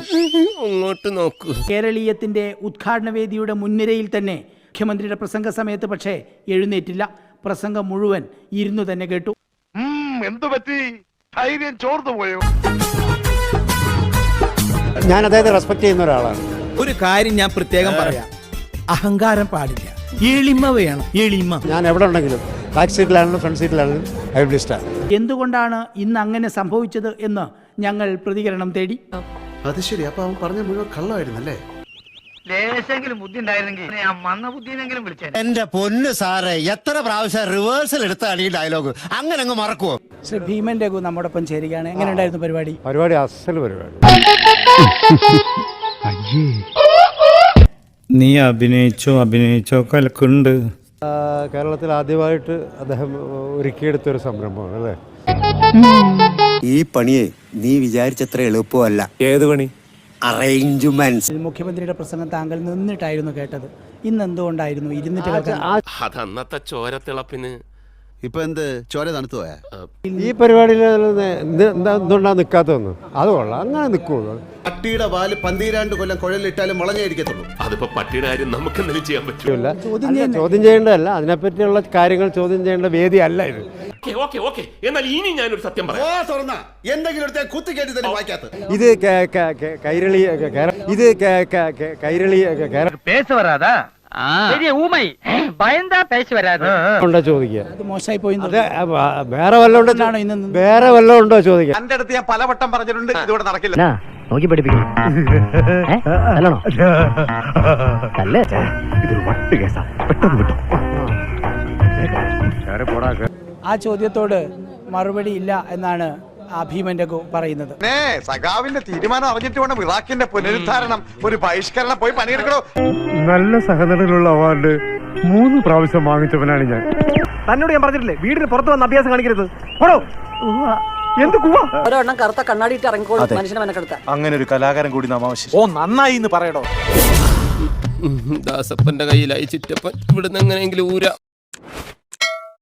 അങ്ങോട്ട് നോക്കൂ. കേരളീയത്തിന്റെ ഉദ്ഘാടന വേദിയുടെ മുൻനിരയിൽ തന്നെ മുഖ്യമന്ത്രിയുടെ പ്രസംഗ സമയത്ത് പക്ഷേ എഴുന്നേറ്റില്ല. പ്രസംഗം മുഴുവൻ ഇരുന്നു തന്നെ കേട്ടു. എന്തു പറ്റി? ധൈര്യം ചോർന്നു പോയോ? ഞാൻ അദ്ദേഹത്തെ റെസ്പെക്ട് ചെയ്യുന്ന ഒരാളാണ്. ഒരു കാര്യം ഞാൻ പ്രത്യേകം പറയാം. അഹങ്കാരം പാടില്ല. എളിമ വേണം എളിമ. ഞാൻ എവിടെ ഉണ്ടെങ്കിലും ബാക്ക് സീറ്റിലാണെങ്കിലും ഫ്രണ്ട് സീറ്റിലാണെങ്കിലും ഐ വിൽ സ്റ്റാൻഡ് എന്തുകൊണ്ടാണ് ഇന്ന് അങ്ങനെ സംഭവിച്ചത് എന്ന് ഞങ്ങൾ പ്രതികരണം തേടി. അത് ശരി അപ്പൊ അവൻ പറഞ്ഞ മുഴുവൻ കള്ളമായിരുന്നല്ലേ? ലേശെങ്കിലും ബുദ്ധി ഉണ്ടായിരുന്നെങ്കിൽ ഞാൻ മന്ന ബുദ്ധിനെങ്കിലും വിളിച്ചേ എന്റെ പൊന്ന് സാറേ എത്ര പ്രാവശ്യം റിവേഴ്സൽ എടുത്താണ് ഈ ഡയലോഗ് അങ്ങനെ അങ്ങ് മറക്കുവോ? ശ്രീ ഭീമൻ രഘു നമ്മോടൊപ്പം ചേരുകയാണ്. എങ്ങനെ ഉണ്ടായിരുന്നു പരിപാടി? പരിപാടി അസൽ പരിപാടി. നീ അഭിനയിച്ചോ അഭിനയിച്ചോ കലക്കുണ്ട് കേരളത്തിൽ ആദ്യമായിട്ട് അദ്ദേഹം ഒരുക്കിയെടുത്തൊരു സംരംഭമാണ് അല്ലേ? ഈ പണിയെ നീ വിചാരിച്ചത്ര എളുപ്പമല്ല. ഏത് പണി? അറേഞ്ച്മെന്റ്സ് മുഖ്യമന്ത്രിയുടെ പ്രസംഗം താങ്കൾ നിന്നിട്ടായിരുന്നു കേട്ടത്. ഇന്ന് എന്തുകൊണ്ടായിരുന്നു ഇരുന്നിട്ട് കേൾക്കാൻ? അതന്നത്തെ ചോരത്തിളപ്പിന് ഇപ്പൊ എന്ത്? ചോര തണുത്തു പോയാ? ഈ പരിപാടിയിൽ എന്തുകൊണ്ടാ നിൽക്കാത്തതെന്ന് അത് കൊള്ളാം. അങ്ങനെ നിൽക്കുള്ളൂ പട്ടിയുടെ പാൽ പന്തീരാണ്ട് കൊല്ലം കുഴലിട്ടാലും വളഞ്ഞായിരിക്കത്തുള്ളൂ അതിപ്പോ പട്ടിയുടെ കാര്യം നമുക്ക് എന്തെങ്കിലും ചെയ്യാൻ പറ്റില്ല ചോദ്യം ചെയ്യേണ്ടതല്ല. അതിനെപ്പറ്റിയുള്ള കാര്യങ്ങൾ ചോദ്യം ചെയ്യേണ്ട വേദിയല്ല ഇത്. Okay okay okay. എന്നാൽ ഇനി ഞാനൊരു സത്യം പറയാം. തുറന്ന എന്തെങ്കിലും എടുത്താൽ കുത്തി കയറ്റി തന്നെ വായിക്കാത്ത ഇത് കേ- കേ- കേ- കൈരളി കേര- ഇത് കേ- കേ- കേ- കൈരളി കേര- പേശ വരാതാ? ശരി ഊമൈ. ഭയന്താ പേശ വരാതെ. ഉണ്ടോ ചോദിക്കുക. അത് മോശമായി പോയി അത് വേറെ വല്ലതും ഉണ്ടോ ഇന്ന് വേറെ വല്ലതും ഉണ്ടോ ചോദിക്കാൻ എന്റെ അടുത്ത് ഞാൻ പലവട്ടം പറഞ്ഞിട്ടുണ്ട് ഇതുകൂടെ നടക്കില്ല. നോക്കി പഠിപ്പിക്കും. നല്ലോണോ? അല്ലേ ആ ചോദ്യത്തോട് മറുപടി ഇല്ല എന്നാണ് ആ പറയുന്നത് സഖാവിന്റെ തീരുമാനം അറിഞ്ഞിട്ട് വേണം ഇറാഖിന്റെ പുനരുദ്ധാരണം ഒരു ബഹിഷ്കരണം പോയി പണിയെടുക്കണോ നല്ല സഹനടനുള്ള അവാർഡ് മൂന്ന് പ്രാവശ്യം വാങ്ങിച്ചവനാണ് ഞാൻ തന്നോട് ഞാൻ പറഞ്ഞിട്ടില്ലേ വീടിന് പുറത്ത് വന്ന് അഭ്യാസം കാണിക്കരുത് പോടോ എന്ത് കൂവാ ഒരെണ്ണം കറുത്ത കണ്ണാടിയിട്ട് ഇറങ്ങിക്കോളും മനുഷ്യനെ മെനക്കെടുത്ത അങ്ങനെ ഒരു കലാകാരൻ കൂടി നാം ആവശ്യം ഓ നന്നായി എന്ന് പറയടോ ദാസപ്പന്റെ കയ്യിലായി ചിറ്റപ്പൻ ഇവിടുന്ന് എങ്ങനെയെങ്കിലും ഊരാ